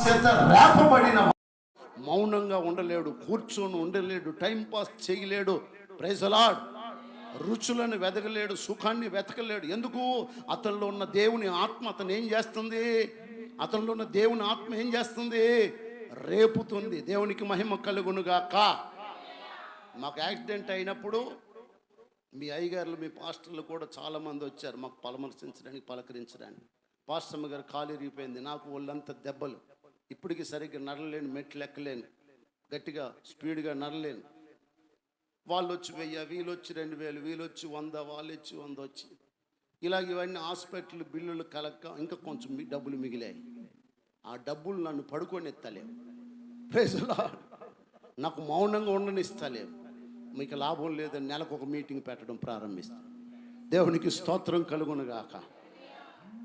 చేత రేపబడిన మౌనంగా ఉండలేడు కూర్చొని ఉండలేడు టైం పాస్ చేయలేడు. ప్రైజలాడ్ రుచులను వెతకలేడు సుఖాన్ని వెతకలేడు. ఎందుకు? అతనిలో ఉన్న దేవుని ఆత్మ అతను ఏం చేస్తుంది? అతనిలో ఉన్న దేవుని ఆత్మ ఏం చేస్తుంది? రేపుతుంది. దేవునికి మహిమ కలుగునుగాక. మాకు యాక్సిడెంట్ అయినప్పుడు మీ అయ్యగారులు మీ పాస్టర్లు కూడా చాలామంది వచ్చారు. మాకు పరామర్శించడానికి పలకరించడానికి. పాస్టర్మ గారు కాలు ఇరిగిపోయింది నాకు ఒళ్ళంతా దెబ్బలు. ఇప్పటికీ సరిగ్గా నడలేను మెట్లు ఎక్కలేను గట్టిగా స్పీడ్గా నడలేను. వాళ్ళు వచ్చి వెయ్యి వీళ్ళు వచ్చి రెండు వేలు వీళ్ళు వచ్చి వంద వాళ్ళు వచ్చి వంద వచ్చి. ఇలాగ ఇవన్నీ హాస్పిటల్ బిల్లులు కలక్క ఇంకా కొంచెం డబ్బులు మిగిలాయి. ఆ డబ్బులు నన్ను పడుకొని ఎత్తలేవు Praise నాకు మౌనంగా ఉండనిస్తలేవు. మీకు లాభం లేదని నెలకు ఒక మీటింగ్ పెట్టడం ప్రారంభిస్తాను. దేవునికి స్తోత్రం కలుగునుగాక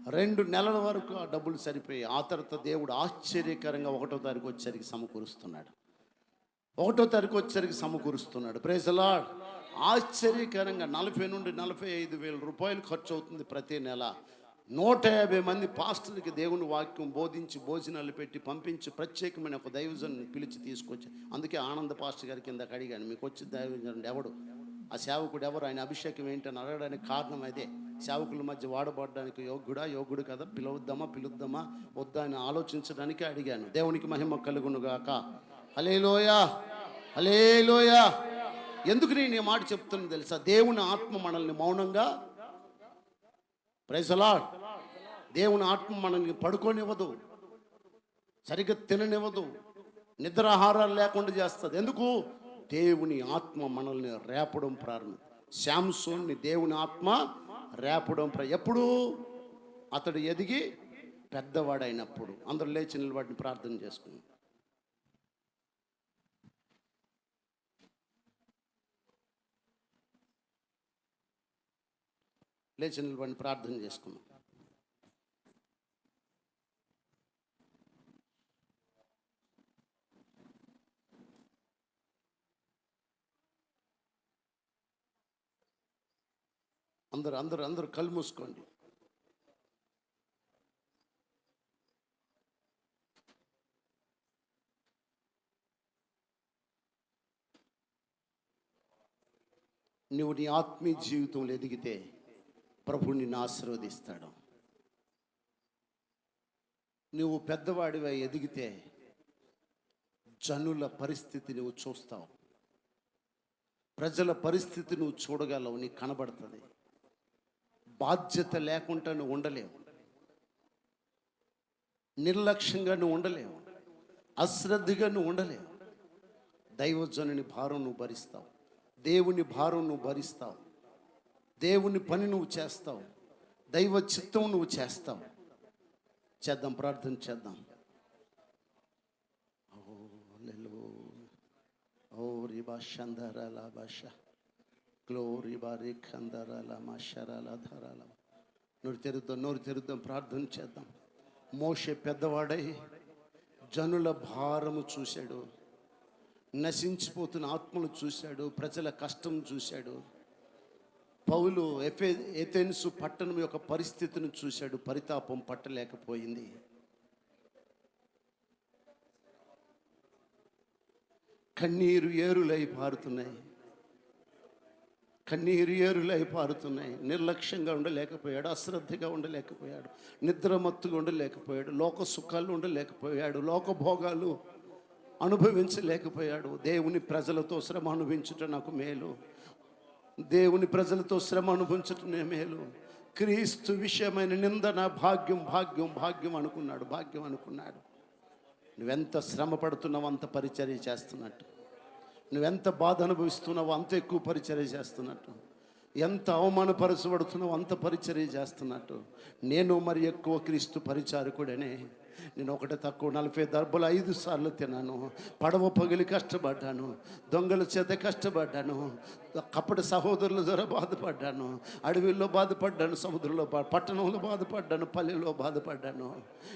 రెండు నెలల వరకు ఆ డబ్బులు సరిపోయి ఆ తర్వాత దేవుడు ఆశ్చర్యకరంగా ఒకటో తారీఖు వచ్చేసరికి సమకూరుస్తున్నాడు. ఒకటో తారీఖు వచ్చేసరికి సమకూరుస్తున్నాడు. ప్రేజలా ఆశ్చర్యకరంగా నలభై నుండి నలభై ఐదు వేల రూపాయలు ఖర్చు అవుతుంది ప్రతి నెల. నూట యాభై మంది పాస్టర్కి దేవుని వాక్యం బోధించి భోజనాలు పెట్టి పంపించి ప్రత్యేకమైన ఒక దైవజన్ పిలిచి తీసుకొచ్చి అందుకే ఆనంద పాస్టర్ గారి కింద అడిగాను మీకు వచ్చి దైవజనుడు ఎవడు? ఆ సేవకుడు ఎవరు? ఆయన అభిషేకం ఏంటని అడగడానికి కారణం అదే. సేవకుల మధ్య వాడబడడానికి యోగ్యుడా? యోగుడు కదా. పిలవద్దామా? పిలుద్దామా? వద్దా అని ఆలోచించడానికి అడిగాను. దేవునికి మహిమ కలుగునుగాక హలేలోయా హలేలోయా ఎందుకు నేను ఈ మాట చెప్తున్నాను తెలుసా? దేవుని ఆత్మ మనల్ని మౌనంగా ప్రైజలాడ్ దేవుని ఆత్మ మనల్ని పడుకోనివ్వదు. సరిగ్గా తిననివ్వదు. నిద్రాహారాలు లేకుండా చేస్తుంది. ఎందుకు? దేవుని ఆత్మ మనల్ని రేపడం ప్రారంభం. శాంసోన్ని దేవుని ఆత్మ రేపడం ప్ర ఎప్పుడు అతడు ఎదిగి పెద్దవాడైనప్పుడు అందరూ లేచి నిలబడిని ప్రార్థన చేసుకున్నాం. లేచి నిలబడిని ప్రార్థన చేసుకున్నాం. అందరు అందరు అందరు కళ్ళు మూసుకోండి. నువ్వు నీ ఆత్మీయ జీవితంలో ఎదిగితే ప్రభు నిన్ను ఆశీర్వదిస్తాడు. నువ్వు పెద్దవాడివై ఎదిగితే జనుల పరిస్థితి నువ్వు చూస్తావు. ప్రజల పరిస్థితి నువ్వు చూడగలవు నీకు కనబడుతుంది. బాధ్యత లేకుండా నువ్వు ఉండలేవు. నిర్లక్ష్యంగా నువ్వు ఉండలేవు. అశ్రద్ధగా నువ్వు ఉండలేవు. దైవజనుని భారం నువ్వు భరిస్తావు. దేవుని భారం నువ్వు భరిస్తావు. దేవుని పని నువ్వు చేస్తావు. దైవ చిత్తం నువ్వు చేస్తావు. చేద్దాం ప్రార్థన చేద్దాం. ఓ లెలో ఓ భాష అందరాల భాష గ్లోరీ బారి ఖందరాల మషరాల ధరాల నోరు తెరుద్దాం నోరు తెరుద్దాం ప్రార్థన చేద్దాం. మోషే పెద్దవాడై జనుల భారము చూశాడు. నశించిపోతున్న ఆత్మను చూశాడు ప్రజల కష్టం చూశాడు. పౌలు ఎఫే ఎథెన్సు పట్టణం యొక్క పరిస్థితిని చూశాడు పరితాపం పట్టలేకపోయింది. కన్నీరు ఏరులై పారుతున్నాయి. కన్నీరు ఏరులై పారుతున్నాయి. నిర్లక్ష్యంగా ఉండలేకపోయాడు అశ్రద్ధగా ఉండలేకపోయాడు నిద్రమత్తుగా ఉండలేకపోయాడు లోక సుఖాలు ఉండలేకపోయాడు లోక భోగాలు అనుభవించలేకపోయాడు. దేవుని ప్రజలతో శ్రమ అనుభవించుట నాకు మేలు. దేవుని ప్రజలతో శ్రమ అనుభవించటమే మేలు. క్రీస్తు విషయమైన నిందన భాగ్యం భాగ్యం భాగ్యం అనుకున్నాడు భాగ్యం అనుకున్నాడు. నువ్వెంత శ్రమ పడుతున్నావు అంత పరిచర్య చేస్తున్నట్టు. నువ్వెంత బాధ అనుభవిస్తున్నావు అంత ఎక్కువ పరిచర్య చేస్తున్నట్టు. ఎంత అవమానపరచబడుతున్నావో అంత పరిచర్య చేస్తున్నట్టు. నేను మరి ఎక్కువ క్రీస్తు పరిచారకుడనే. నేను ఒకటి తక్కువ నలభై దర్బలు ఐదు సార్లు తిన్నాను. పడవ పగిలి కష్టపడ్డాను. దొంగల చేత కష్టపడ్డాను. కపటి సహోదరుల ద్వారా బాధపడ్డాను. అడవిలో బాధపడ్డాను సముద్రంలో బా పట్టణంలో బాధపడ్డాను పల్లెలో బాధపడ్డాను.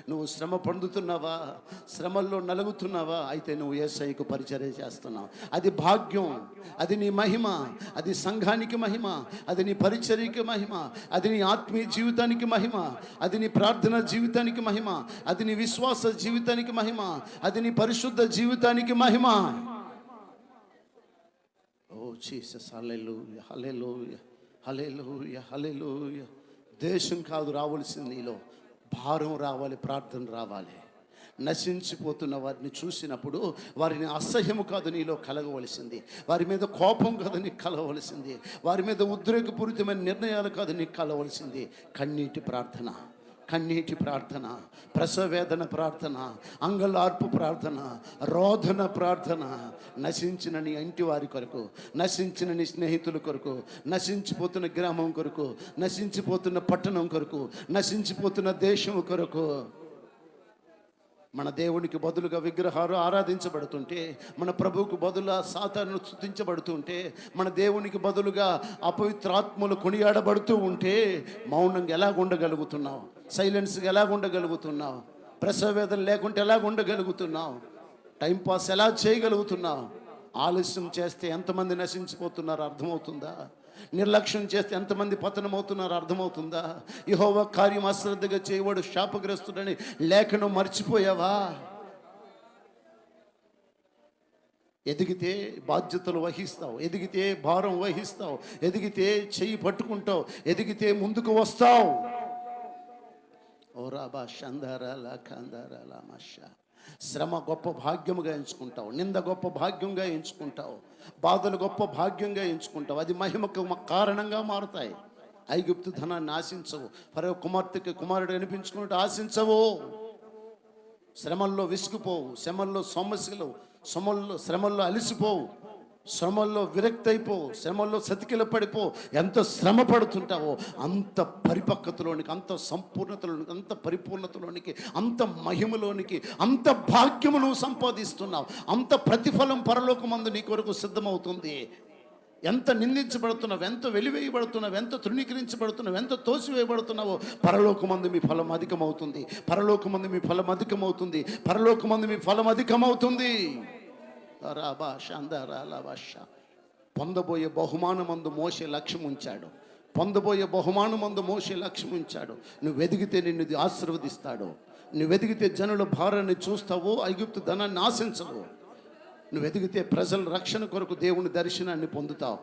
నువ్వు శ్రమ పొందుతున్నావా? శ్రమల్లో నలుగుతున్నావా? అయితే నువ్వు ఏసైకు పరిచర్య చేస్తున్నావు. అది భాగ్యం అది నీ మహిమ అది సంఘానికి మహిమ అది నీ పరిచర్యకి మహిమ అది నీ ఆత్మీయ జీవితానికి మహిమ అది నీ ప్రార్థన జీవితానికి మహిమ అది నీ విశ్వాస జీవితానికి మహిమ అది నీ పరిశుద్ధ జీవితానికి మహిమ. ఓ జీసస్ హల్లెలూయా హల్లెలూయా హల్లెలూయా హల్లెలూయా దేశం కాదు రావాల్సింది నీలో. భారం రావాలి ప్రార్థన రావాలి. నశించిపోతున్న వారిని చూసినప్పుడు వారిని అసహ్యము కాదు నీలో కలగవలసింది. వారి మీద కోపం కాదు నీకు కలగవలసింది. వారి మీద ఉద్రేకపూరితమైన నిర్ణయాలు కాదు నీకు కలవలసింది కన్నీటి ప్రార్థన. కన్నీటి ప్రార్థన ప్రసవేదన ప్రార్థన అంగలార్పు ప్రార్థన రోధన ప్రార్థన నశించిన నీ ఇంటి వారి కొరకు నశించిన నీ స్నేహితుల కొరకు నశించిపోతున్న గ్రామం కొరకు నశించిపోతున్న పట్టణం కొరకు నశించిపోతున్న దేశం కొరకు. మన దేవునికి బదులుగా విగ్రహాలు ఆరాధించబడుతుంటే మన ప్రభువుకు బదులుగా సాతాను స్థుతించబడుతుంటే మన దేవునికి బదులుగా అపవిత్రాత్మలు కొనియాడబడుతూ ఉంటే మౌనంగా ఎలా ఉండగలుగుతున్నావు సైలెన్స్గా ఎలా ఉండగలుగుతున్నావు? ప్రసవేదన లేకుంటే ఎలా ఉండగలుగుతున్నావు? టైంపాస్ ఎలా చేయగలుగుతున్నావు? ఆలస్యం చేస్తే ఎంతమంది నశించిపోతున్నారో అర్థమవుతుందా? నిర్లక్ష్యం చేస్తే ఎంతమంది పతనమవుతున్నారో అర్థమవుతుందా? యహోవ కార్యం అశ్రద్ధగా చేయవాడు శాపగ్రస్తుడని లేఖను మర్చిపోయావా? ఎదిగితే బాధ్యతలు వహిస్తావు ఎదిగితే భారం వహిస్తావు ఎదిగితే చెయ్యి పట్టుకుంటావు ఎదిగితే ముందుకు వస్తావు. ఓ రాబా షందారాల కందారాల మషా. శ్రమ గొప్ప భాగ్యముగా ఎంచుకుంటావు నింద గొప్ప భాగ్యంగా ఎంచుకుంటావు బాధలు గొప్ప భాగ్యంగా ఎంచుకుంటావు అది మహిమకు కారణంగా మారుతాయి. ఐగుప్తు ధనాన్ని ఆశించవు పరవ కుమార్తెకి కుమారుడు అనిపించుకున్నట్టు ఆశించవు. శ్రమల్లో విసుగుపోవు శ్రమల్లో సమస్యలు శ్రమల్లో శ్రమల్లో అలిసిపోవు. శ్రమల్లో విరక్తైపో శ్రమల్లో సతికిల పడిపో ఎంత శ్రమ పడుతుంటావో అంత పరిపక్వతలోనికి అంత సంపూర్ణతలోనికి అంత పరిపూర్ణతలోనికి అంత మహిమలోనికి అంత భాగ్యము నువ్వు సంపాదిస్తున్నావు. అంత ప్రతిఫలం పరలోకమందు నీ కొరకు సిద్ధమవుతుంది. ఎంత నిందించబడుతున్నావు ఎంత వెలివేయబడుతున్నావు ఎంత తృణీకరించబడుతున్నావు ఎంత తోసివేయబడుతున్నావో పరలోకమందు మీ ఫలం అధికమవుతుంది. పరలోకమందు మీ ఫలం అధికమవుతుంది. పరలోకమందు మీ ఫలం అధికమవుతుంది. రాబాష అందరాలబాష పొందబోయే బహుమానమందు మోసే లక్ష్యం ఉంచాడు పొందబోయే బహుమానమందు మోసే లక్ష్యం ఉంచాడు నువ్వు ఎదిగితే నిన్ను ఆశీర్వదిస్తాడు. నువ్వు ఎదిగితే జనుల భారాన్ని చూస్తావో ఐగుప్తు ధనాన్ని ఆశించవు. నువ్వు ఎదిగితే ప్రజల రక్షణ కొరకు దేవుని దర్శనాన్ని పొందుతావు.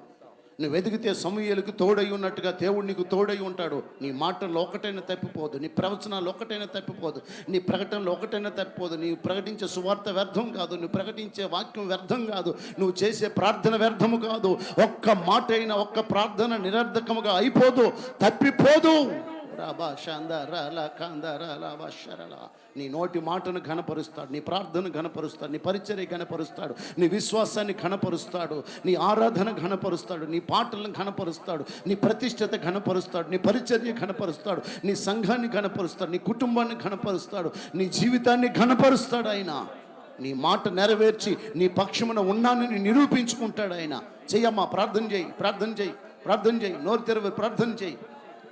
నువ్వు ఎదిగితే సమూహలకు తోడై ఉన్నట్టుగా దేవుడు నీకు తోడై ఉంటాడు. నీ మాటల్లో ఒకటైనా తప్పిపోదు. నీ ప్రవచనాలు ఒకటైనా తప్పిపోదు. నీ ప్రకటనలు ఒకటైనా తప్పిపోదు. నీవు ప్రకటించే సువార్త వ్యర్థం కాదు. నువ్వు ప్రకటించే వాక్యం వ్యర్థం కాదు. నువ్వు చేసే ప్రార్థన వ్యర్థము కాదు. ఒక్క మాట అయినా ఒక్క ప్రార్థన నిరర్ధకముగా అయిపోదు. తప్పిపోదు. రాబా షాందారాల కాందారాల వషరల. నీ నోటి మాటను ఘనపరుస్తాడు నీ ప్రార్థన ఘనపరుస్తాడు నీ పరిచర్య ఘనపరుస్తాడు నీ విశ్వాసాన్ని ఘనపరుస్తాడు నీ ఆరాధన ఘనపరుస్తాడు నీ పాటలను ఘనపరుస్తాడు నీ ప్రతిష్టత ఘనపరుస్తాడు నీ పరిచర్య ఘనపరుస్తాడు నీ సంఘాన్ని ఘనపరుస్తాడు నీ కుటుంబాన్ని ఘనపరుస్తాడు నీ జీవితాన్ని ఘనపరుస్తాడు ఆయన నీ మాట నెరవేర్చి నీ పక్షమున ఉన్నానని నిరూపించుకుంటాడు ఆయన చెయ్యమ్మా ప్రార్థన చేయి ప్రార్థన చేయి ప్రార్థన చేయి నోరు తెరవి ప్రార్థన చేయి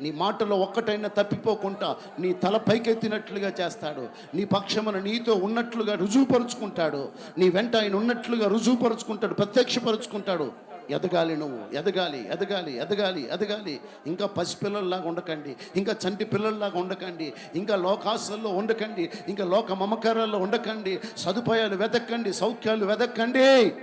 నీ మాటలో ఒక్కటైనా తప్పిపోకుండా నీ తల పైకెత్తినట్లుగా చేస్తాడు. నీ పక్షమున నీతో ఉన్నట్లుగా రుజువుపరుచుకుంటాడు. నీ వెంట ఆయన ఉన్నట్లుగా రుజువుపరుచుకుంటాడు ప్రత్యక్షపరుచుకుంటాడు. ఎదగాలి నువ్వు ఎదగాలి ఎదగాలి ఎదగాలి ఎదగాలి. ఇంకా పసిపిల్లల్లాగా ఉండకండి ఇంకా చంటి పిల్లల్లాగా ఉండకండి ఇంకా లోకాశల్లో ఉండకండి ఇంకా లోక మమకారాల్లో ఉండకండి సదుపాయాలు వెతకండి సౌఖ్యాలు వెతకండి.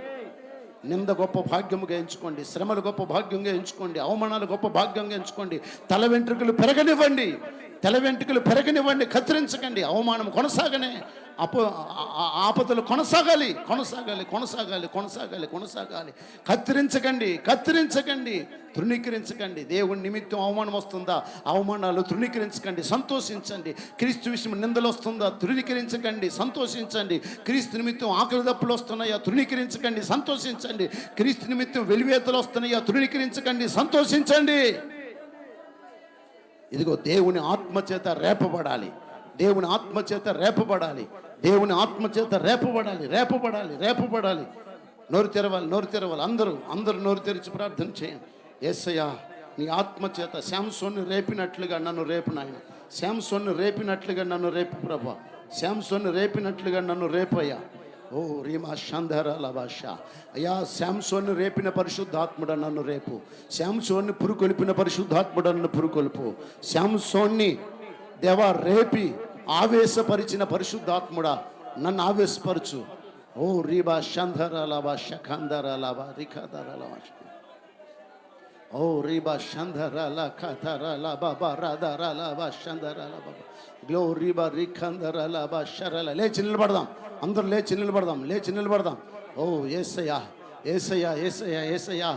నింద గొప్ప భాగ్యముగా ఎంచుకోండి శ్రమలు గొప్ప భాగ్యంగా ఎంచుకోండి అవమానాలు గొప్ప భాగ్యంగా ఎంచుకోండి. తల వెంట్రుకలు పెరగనివ్వండి తల వెంట్రుకలు పెరగనివ్వండి కత్తిరించకండి అవమానం కొనసాగనే అప ఆపదలు కొనసాగాలి కొనసాగాలి కొనసాగాలి కొనసాగాలి కొనసాగాలి. కత్తిరించకండి కత్తిరించకండి తృణీకరించకండి. దేవుని నిమిత్తం అవమానం వస్తుందా? అవమానాలు తృణీకరించకండి సంతోషించండి. క్రీస్తు విషయం నిందలు వస్తుందా తృణీకరించకండి సంతోషించండి. క్రీస్తు నిమిత్తం ఆకలి దప్పులు వస్తున్నాయా? తృణీకరించకండి సంతోషించండి. క్రీస్తు నిమిత్తం వెలివేతలు వస్తున్నాయా? తృణీకరించకండి సంతోషించండి. ఇదిగో దేవుని ఆత్మ చేత రేపబడాలి. దేవుని ఆత్మ చేత రేపబడాలి. దేవుని ఆత్మ చేత రేపబడాలి రేపబడాలి రేపబడాలి. నోరు తెరవాలి నోరు తెరవాలి. అందరూ అందరూ నోరు తెరిచి ప్రార్థన చేయండి ఏసయ్యా నీ ఆత్మ చేత శాంసోన్ని రేపినట్లుగా నన్ను రేపు నాయన. శాంసోన్ని రేపినట్లుగా నన్ను రేపు ప్రభా. శాంసోన్ని రేపినట్లుగా నన్ను రేపయ్యా. ఓ రీమా షంధరాల భాష అయ్యా శాంసోన్ని రేపిన పరిశుద్ధాత్ముడ నన్ను రేపు. శాంసోన్ని పురుకొలిపిన పరిశుద్ధాత్ముడ నన్ను పురుకొలుపు. శాంసోన్ని దేవా రేపి ఆవేశపరిచిన పరిశుద్ధాత్ముడా నన్ను ఆవేశపరచు. ఓ రీబా షంధరాల భాష ఖందరాల బా రిఖాదరాల భాష ఓ రీబా షంధరాల ల బాబా రాధారాల బా షంధరాల బాబా గ్లో రీబా రిఖందరాల బా షరాల లేచి నిలబడదాం. అందరూ లేచి నిలబడదాం. లేచి నిలబడదాం. ఓ ఏసయ్యా ఏసయ్యా ఏసయ్యా ఏసయ్యా.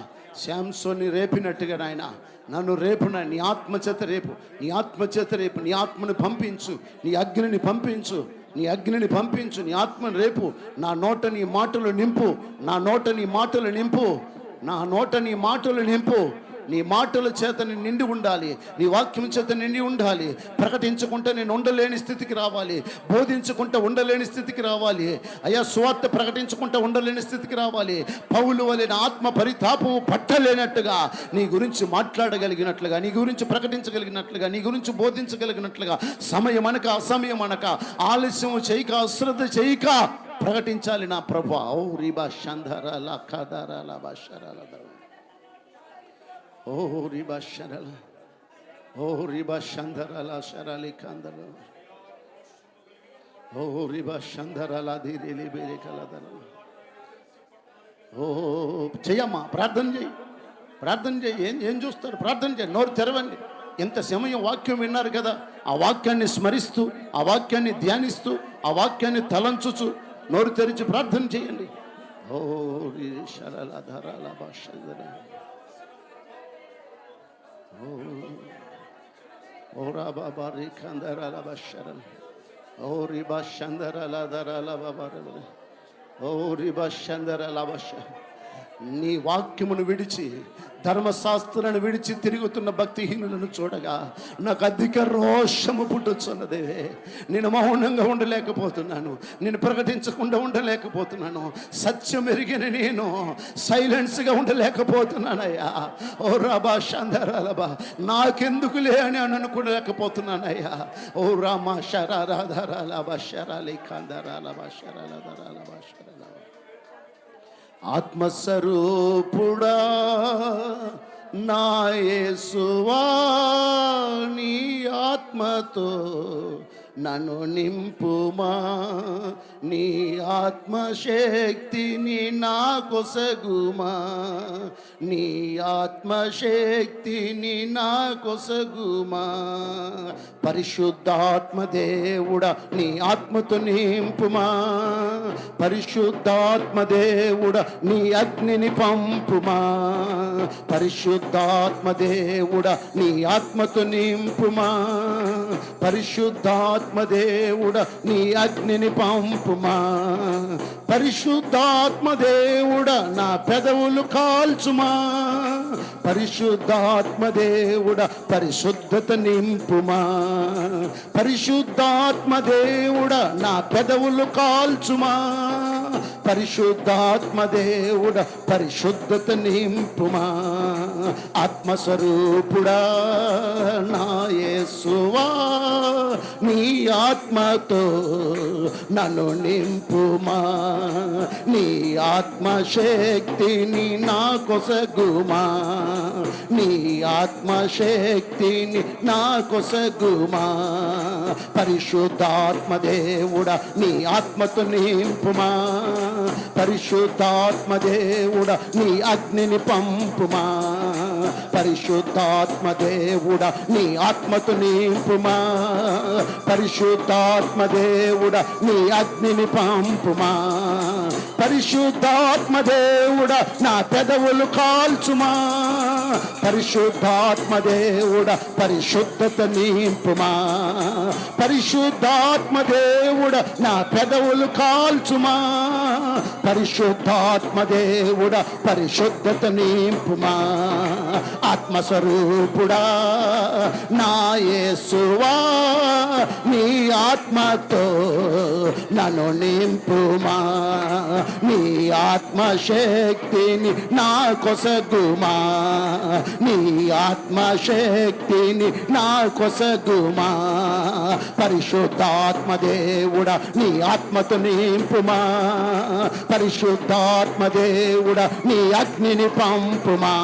శాంసోని రేపినట్టుగా నాయన నన్ను రేపున నీ ఆత్మచేత రేపు నీ ఆత్మచేత రేపు నీ ఆత్మని పంపించు నీ అగ్నిని పంపించు నీ అగ్నిని పంపించు నీ ఆత్మని రేపు నా నోట నీ మాటలు నింపు నా నోట నీ మాటలు నింపు నా నోట నీ మాటలు నింపు. నీ మాటల చేత నేను నిండి ఉండాలి నీ వాక్యం చేత నిండి ఉండాలి. ప్రకటించుకుంటే నేను ఉండలేని స్థితికి రావాలి. బోధించుకుంటే ఉండలేని స్థితికి రావాలి. అయ్యా స్వార్థ ప్రకటించుకుంటే ఉండలేని స్థితికి రావాలి. పౌలు వలన ఆత్మ పరితాపము పట్టలేనట్టుగా నీ గురించి మాట్లాడగలిగినట్లుగా నీ గురించి ప్రకటించగలిగినట్లుగా నీ గురించి బోధించగలిగినట్లుగా సమయం అనక అసమయం అనక ఆలస్యం చేయక అశ్రద్ధ చేయక ప్రకటించాలి నా ప్రభా. ఓ రీబా షంధరాల ఖాదారాల బాషరాల ఓరి బరల ఓరి ఓ శరలి కందల ఓరి రిబా ధీరిలి బేరి కలదల ఓ చెయ్యమ్మా ప్రార్థన చేయి ప్రార్థన చేయి ఏం ఏం చూస్తారు? ప్రార్థన చేయి నోరు తెరవండి. ఎంత సమయం వాక్యం విన్నారు కదా. ఆ వాక్యాన్ని స్మరిస్తూ ఆ వాక్యాన్ని ధ్యానిస్తూ ఆ వాక్యాన్ని తలంచుచు నోరు తెరిచి ప్రార్థన చేయండి ఓ రి శరల ధరల భాష ఓరా బాబా రీ కందరాల బషరల్ ఓ రి బషందరాల దరాల బాబారల్ ఓ రి బషందరాల బష నీ వాక్యమును విడిచి ధర్మశాస్త్రాన్ని విడిచి తిరుగుతున్న భక్తిహీనులను చూడగా నాకు అధిక రోషము పుట్టుచున్నదే. నేను మౌనంగా ఉండలేకపోతున్నాను. నేను ప్రకటించకుండా ఉండలేకపోతున్నాను. సత్యం ఎరిగిన నేను సైలెన్స్గా ఉండలేకపోతున్నానయ్యా. ఓ రాబా షందరాలబా నాకెందుకులే అని అని అనుకోలేకపోతున్నానయ్యా ఓ రామా శరారాధరాలబా శరాలి కందరాలబా శరాలధరాలబా. శరాల ఆత్మస్వరూపుడా నాయసువా నీ ఆత్మతో నన్ను నింపుమా? నీ ఆత్మశక్తిని నా కొసగుమా? నీ ఆత్మశక్తిని నా కొసగుమా? పరిశుద్ధాత్మ దేవుడా నీ ఆత్మతో నింపుమా? పరిశుద్ధాత్మ దేవుడా నీ అగ్నిని పంపుమా? పరిశుద్ధాత్మ దేవుడా నీ ఆత్మతో నింపుమా? పరిశుద్ధాత్మ పరిశుద్ధాత్మదేవుడ నీ అగ్నిని పంపుమా. పరిశుద్ధాత్మదేవుడ నా పెదవులు కాల్చుమా. పరిశుద్ధాత్మదేవుడ పరిశుద్ధత నింపుమా. పరిశుద్ధాత్మదేవుడ నా పెదవులు కాల్చుమా. పరిశుద్ధాత్మ దేవుడ పరిశుద్ధత నింపుమా. ఆత్మస్వరూపుడా నాయసువా నీ ఆత్మతో నన్ను నింపుమా. నీ ఆత్మశక్తిని నా కొసగుమా. నీ ఆత్మశక్తిని నా కొసగుమా. పరిశుద్ధాత్మ దేవుడా నీ ఆత్మతో నింపుమా. పరిశుద్ధాత్మదేవుడ నీ అగ్నిని పంపుమా. పరిశుద్ధాత్మ దేవుడా నీ ఆత్మతో నింపుమా. పరిశుద్ధాత్మ దేవుడా నీ అగ్నిని పంపుమా. పరిశుద్ధాత్మ దేవుడా నా పెదవులు కాల్చుమా. పరిశుద్ధాత్మ దేవుడా పరిశుద్ధత నింపుమా. పరిశుద్ధాత్మ దేవుడా నా పెదవులు కాల్చుమా. పరిశుద్ధాత్మ దేవుడా పరిశుద్ధత నింపుమా. ఆత్మస్వరూపుడా నా యేసువా నీ ఆత్మతో నన్ను నింపుమా నీ ఆత్మశక్తిని నా కొసగుమా నీ ఆత్మశక్తిని నా కొసగుమా. పరిశుద్ధాత్మదేవుడా నీ ఆత్మతో నింపుమా. పరిశుద్ధాత్మదేవుడా నీ అగ్నిని పంపుమా.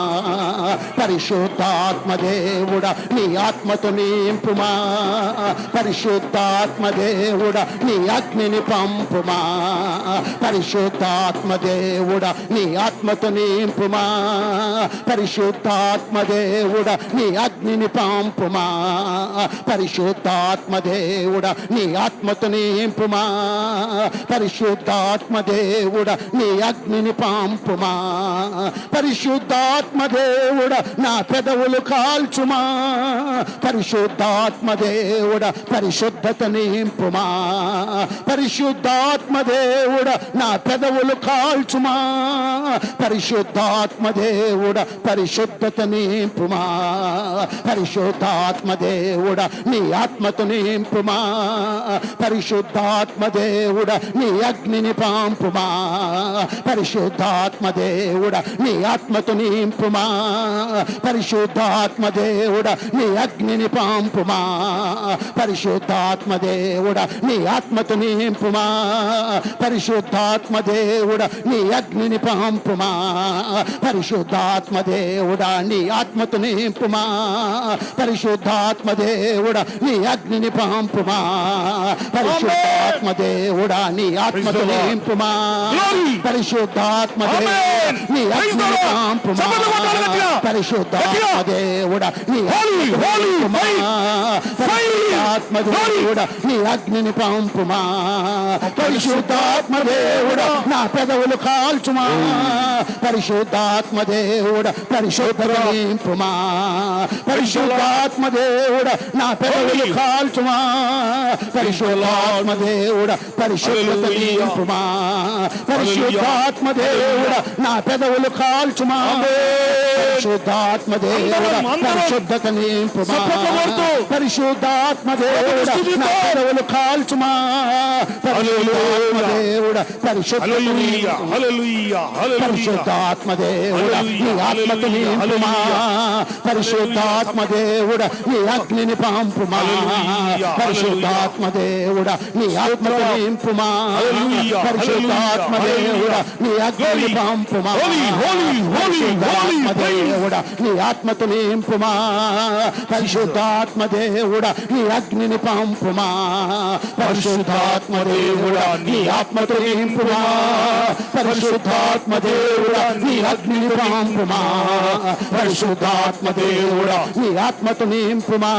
పరిశుద్ధాత్మ పరిశుద్ధాత్మదేవుడ నీ ఆత్మతో నింపుమా. పరిశుద్ధాత్మదేవుడ నీ అగ్నిని పంపుమా. పరిశుద్ధాత్మదేవుడ నీ ఆత్మతో నింపుమా. పరిశుద్ధాత్మదేవుడ నీ అగ్నిని పంపుమా. పరిశుద్ధాత్మదేవుడ నీ ఆత్మతో నింపుమా. పరిశుద్ధాత్మదేవుడ నీ అగ్నిని పంపుమా. పరిశుద్ధాత్మదేవుడ నా పెదవులు కాల్చుమా? పరిశుద్ధాత్మ దేవుడా పరిశుద్ధత నింపుమా? పరిశుద్ధాత్మ దేవుడా నా పెదవులు కాల్చుమా? పరిశుద్ధాత్మ దేవుడా పరిశుద్ధత నింపుమా? పరిశుద్ధాత్మ దేవుడా నీ ఆత్మతో నింపుమా? పరిశుద్ధాత్మ దేవుడా నీ అగ్నిని పాంపుమా? పరిశుద్ధాత్మ దేవుడా నీ ఆత్మతో నింపుమా? పరిశుద్ధాత్మ దేవుడా నీ అగ్నిని పంపుమా. పరిశుద్ధాత్మ దేవుడా నీ ఆత్మతో నింపుమా. పరిశుద్ధాత్మ దేవుడా నీ అగ్నిని పంపుమా. పరిశుద్ధాత్మ దేవుడా నీ ఆత్మతో నింపుమా. పరిశుద్ధాత్మ దేవుడా నీ అగ్నిని పంపుమా. పరిశుద్ధాత్మ దేవుడా నీ ఆత్మతో నింపుమా. Glory. పరిశుద్ధాత్మ దేవుడా Amen. నీ Praise the అగ్నిని Lord. పంపుమా. చప్పట్లు దేవుడా నీ Holy, ఆత్మతో holy, నింపుమా. faith, పరిశుద్ధాత్మ Holy. దేవుడా నీ అగ్నిని పంపుమా? పరిశుద్ధాత్మ దేవుడా నా పెదవులు కాల్చుమా? పరిశుద్ధాత్మ దేవుడా పరిశుద్ధత నింపుమా? పరిశుద్ధాత్మ దేవుడా నా పెదవులు కాల్చుమా? పరిశుద్ధాత్మ దేవుడా. నింపుమా? పరిశుద్ధాత్మ దేవుడా నా పెదవులు కాల్చుమా? పరిశుద్ధాత్మ దేవుడా అందరం, అందరం. పరిశుద్ధత నింపుమా చప్పట్లు కొడుతూ. పరిశుద్ధాత్మ దేవుడా నా పెదవులు కాల్చుమా పరిశుద్ధాత్మ దేవుడా పరిశుద్ధత హల్లెలూయా నింపుమా. హల్లెలూయా హల్లెలూయా పరిశుద్ధాత్మ దేవుడా నీ ఆత్మకు నింపుమా పరిశుద్ధాత్మ దేవుడా నీ అగ్నిని పంపుమా హల్లెలూయా, పరిశుద్ధాత్మ దేవుడా నీ ఆత్మకు నింపుమా హల్లెలూయా, పరిశుద్ధాత్మ హల్లెలూయా, దేవుడా నీ అగ్నిని Glory. పంపుమా Holy, నీ ఆత్మతో నింపుమా పరిశుద్ధాత్మ దేవుడా నీ అగ్నిని పంపుమా. పరిశుద్ధాత్మ దేవుడా నీ ఆత్మతో నింపుమా పరిశుద్ధాత్మ దేవుడా నీ అగ్నిని పంపుమా. పరిశుద్ధాత్మ దేవుడా నీ ఆత్మతో నింపుమా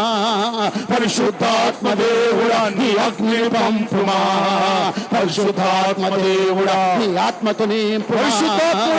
పరిశుద్ధాత్మ దేవుడా నీ అగ్నిని పంపుమా. పరిశుద్ధాత్మ దేవుడా నీ ఆత్మతో నింపు పరిశుద్ధాత్మ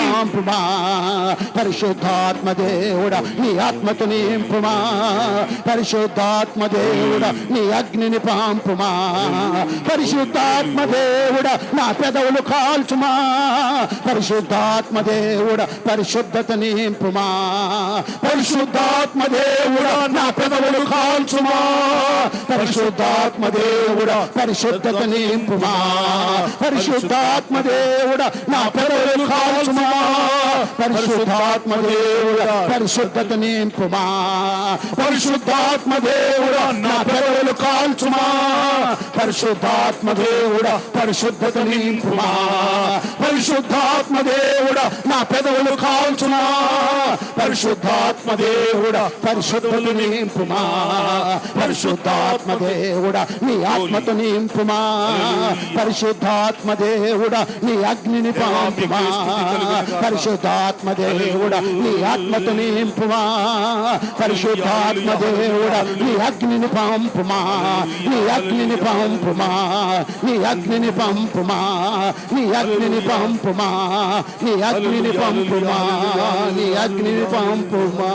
నింపుమా. పరిశుద్ధాత్మ దేవుడ నీ నింపండి. ఆత్మతో నింపుమా. పరిశుద్ధాత్మ దేవుడ నీ అగ్నిని పాంపుమా. పరిశుద్ధాత్మ దేవుడ నా పెదవులు కాల్చుమా. పరిశుద్ధాత్మ దేవుడ పరిశుద్ధత నింపుమా. పరిశుద్ధాత్మ దేవుడ నా పెదవులు కాల్చుమా. పరిశుద్ధాత్మ దేవుడ పరిశుద్ధత నింపుమా. పరిశుద్ధాత్మ దేవుడ నా పెదవులు కాల్చుమా. పరిశుద్ధాత్మ దేవుడా పరిశుద్ధత నింపుమా పరిశుద్ధాత్మ దేవుడా నా పెదవులు కాల్చుమా? పరిశుద్ధాత్మ దేవుడా పరిశుద్ధత నింపుమా పరిశుద్ధాత్మ దేవుడా నా పెదవులు కాల్చుమా? పరిశుద్ధాత్మ దేవుడా పరిశుద్ధులు నింపుమా పరిశుద్ధాత్మ దేవుడా నీ ఆత్మతో నింపుమా పరిశుద్ధాత్మ దేవుడా నీ అగ్నిని పంపుమా పరిశుద్ధాత్మ దేవుడా నీ ఆత్మతో నింపుమా పరిశుద్ధాత్మ దేవుడా నీ అగ్నిని పంపుమా నీ అగ్నిని పంపుమా నీ అగ్నిని పంపుమా నీ అగ్నిని పంపుమా నీ అగ్నిని పంపుమా నీ అగ్నిని పంపుమా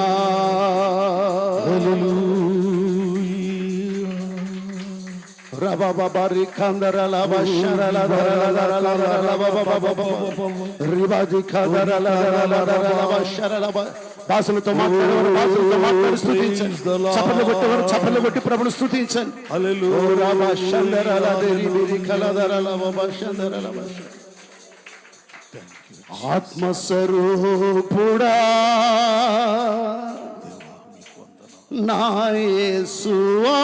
రబబబరి కందరల బషరల దరల దరల బబబబబ. రిబాజి కందరల దరల దరల బషరల బ- భాషలతో మాట్లాడేవారు భాషలతో మాట్లాడి స్థుతించండి చప్పట్లు కొట్టేవారు చప్పట్లు కొట్టి ప్రభుని స్థుతించండి హల్లెలూయా. ఓ రబ షందరల దెరి బిరి కలదరల బబ షందరల బష. ఆత్మస్వరూపుడా నాయసువా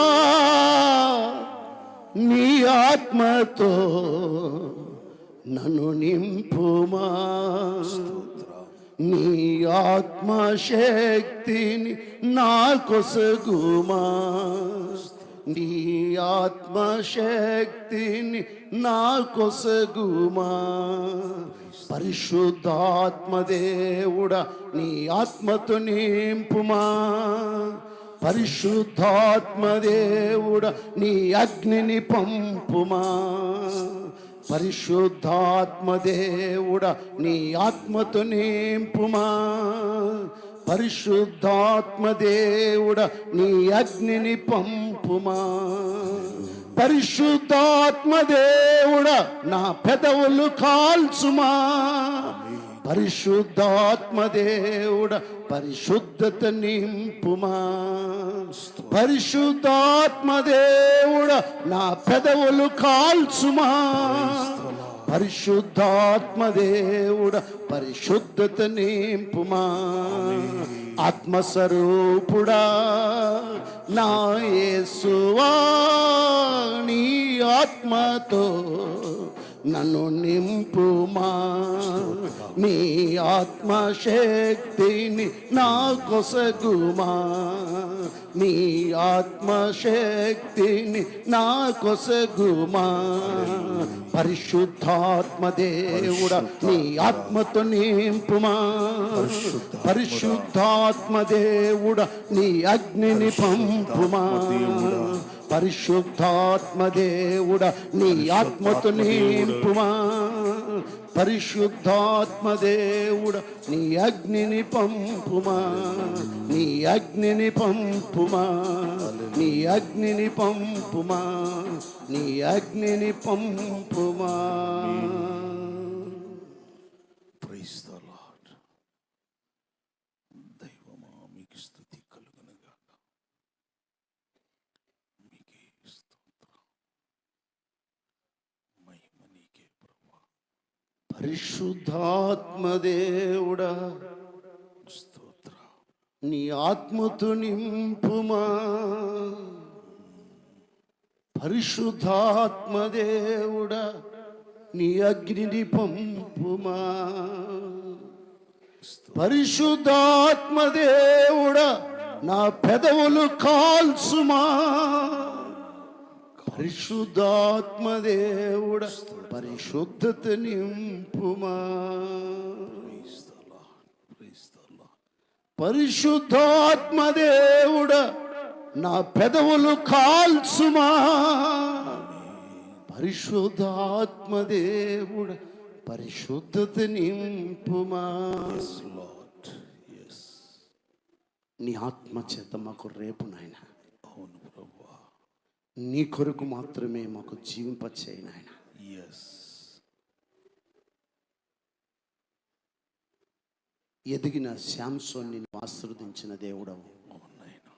నీ ఆత్మతో నన్ను నింపుమా. నీ ఆత్మశక్తిని నా కొసగుమా. నీ ఆత్మశక్తిని నాకొసగుమా కొసగుమా. పరిశుద్ధాత్మదేవుడా నీ ఆత్మతో నింపుమా. పరిశుద్ధాత్మదేవుడ నీ అగ్నిని పంపుమా. పరిశుద్ధాత్మదేవుడ నీ ఆత్మతో నింపుమా. పరిశుద్ధాత్మదేవుడ నీ అగ్నిని పంపుమా. పరిశుద్ధాత్మదేవుడ నా పెదవులు కాల్చుమా. పరిశుద్ధాత్మదేవుడ పరిశుద్ధత నింపుమా. పరిశుద్ధాత్మదేవుడ నా పెదవులు కాల్చుమా. పరిశుద్ధాత్మదేవుడ పరిశుద్ధత నింపుమా. ఆత్మస్వరూపుడా నా యేసువా నీ ఆత్మతో నన్ను నింపుమా. నీ ఆత్మశక్తిని నా కొసగుమా. నీ ఆత్మశక్తిని నా కొసగుమా. పరిశుద్ధాత్మదేవుడ నీ ఆత్మతో నింపుమా. పరిశుద్ధాత్మదేవుడ నీ అగ్నిని పంపుమా. పరిశుద్ధాత్మదేవుడ నీ ఆత్మతో నింపుమా. పరిశుద్ధాత్మదేవుడ నీ అగ్నిని పంపుమా. నీ అగ్నిని పంపుమా. నీ అగ్నిని పంపుమా. నీ అగ్నిని పంపుమా ప్రైజ్ ద లార్డ్ దైవమా మీకు స్థుతి కలుగునుగా మీకే స్తోత్రం మహిమ నీకే ప్రభా పరిశుద్ధాత్మదేవుడా స్తోత్ర. నీ ఆత్మతో నింపుమా. పరిశుద్ధాత్మదేవుడా నీ అగ్నిని పంపుమా. పరిశుద్ధాత్మదేవుడా నా పెదవులు కాల్చుమా. పరిశుద్ధాత్మదేవుడ పరిశుద్ధత నింపుమా. Praise the lord praise the lord పరిశుద్ధాత్మదేవుడ నా పెదవులు కాల్చుమా. పరిశుద్ధాత్మదేవుడ పరిశుద్ధత నింపుమా. నీ ఆత్మ చేత మాకు రేపు నాయన. నీ కొరకు మాత్రమే మాకు జీవింపచేయి నాయన. ఎస్ ఎదిగిన శాంసోన్ని ఆశీర్వదించిన దేవుడవు. అవునైనా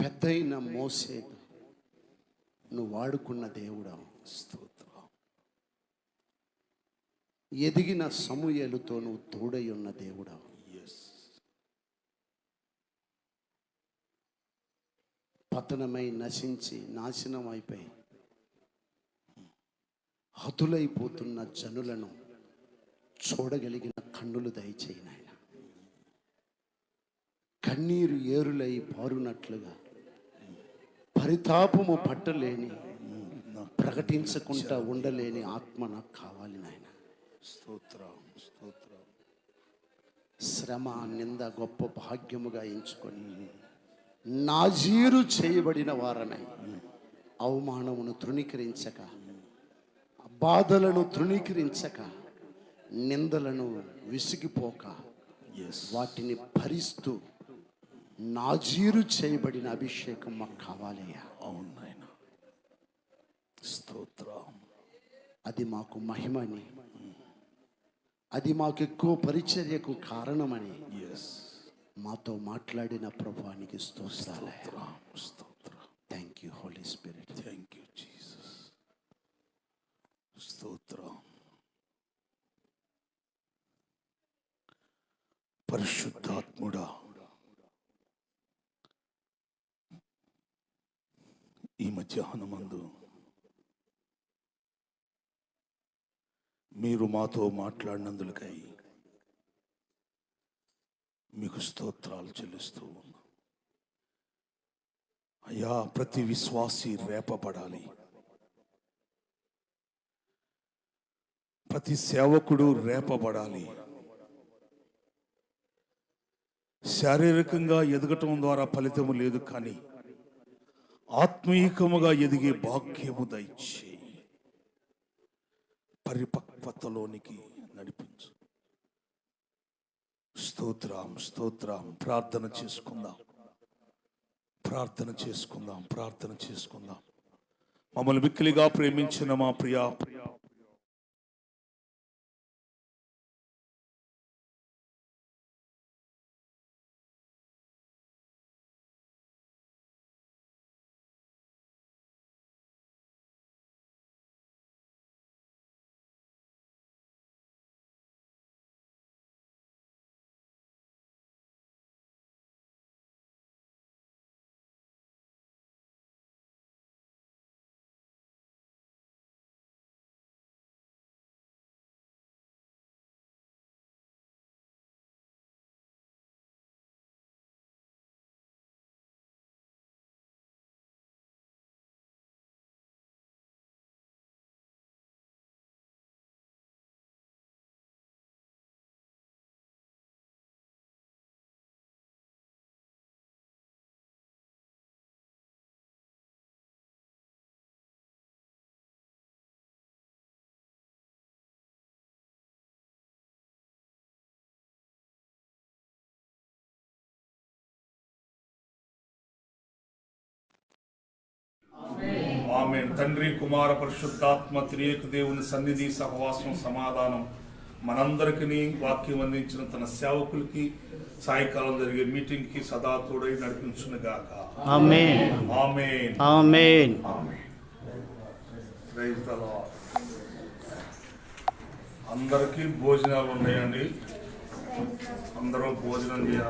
పెద్దయిన మోసే నువ్వు వాడుకున్న దేవుడవు. స్తోత్రం. ఎదిగిన సమూయేలుతో నువ్వు తోడై ఉన్న దేవుడవు ఎస్ పతనమై నశించి నాశనం అయిపోయి హతులైపోతున్న జనులను చూడగలిగిన కన్నులు దయచేయి నాయన. కన్నీరు ఏరులై పారునట్లుగా పరితాపము పట్టలేని ప్రకటించకుండా ఉండలేని ఆత్మ నాకు కావాలి నాయన. స్తోత్రం స్తోత్రం. శ్రమ నింద గొప్ప భాగ్యముగా ఎంచుకొని నాజీరు చేయబడిన వారమై అవమానమును తృణీకరించక బాధలను తృణీకరించక నిందలను విసిగిపోక వాటిని భరిస్తూ నాజీరు చేయబడిన అభిషేకం మాకు కావాలయ్యా. అవును నాయన. స్తోత్రం. అది మాకు మహిమని అది మాకు ఎక్కువ పరిచర్యకు కారణమని మాతో మాట్లాడిన ప్రభానికి స్తోత్రాలే స్తోత్రం స్తోత్రం. Thank you holy spirit thank you Jesus స్తోత్రం. పరిశుద్ధాత్ముడా ఈ మధ్యాహ్నమందు మీరు మాతో మాట్లాడినందులకై మీకు స్తోత్రాలు చెల్లిస్తూ ఉన్నా. అయ్యా ప్రతి విశ్వాసి రేపబడాలి. ప్రతి సేవకుడు రేపబడాలి. శారీరకంగా ఎదగటం ద్వారా ఫలితము లేదు కానీ ఆత్మీయకముగా ఎదిగే భాగ్యము దయచే. పరిపక్వతలోనికి నడిపించు. స్తోత్రం స్తోత్రం. ప్రార్థన చేసుకుందాం. ప్రార్థన చేసుకుందాం ప్రార్థన చేసుకుందాం. మమ్మల్ని మిక్కిలిగా ప్రేమించిన మా ప్రియా ఆమె తండ్రి కుమార పరిశుద్ధాత్మ త్రియేక దేవుని సన్నిధి సహవాసం సమాధానం మనందరికీ వాక్యం అందించిన తన సేవకులకి సాయంకాలం జరిగే మీటింగ్కి సదా తోడై నడిపించును గాక. అందరికీ భోజనాలు ఉన్నాయండి. అందరూ భోజనం చేయాలి.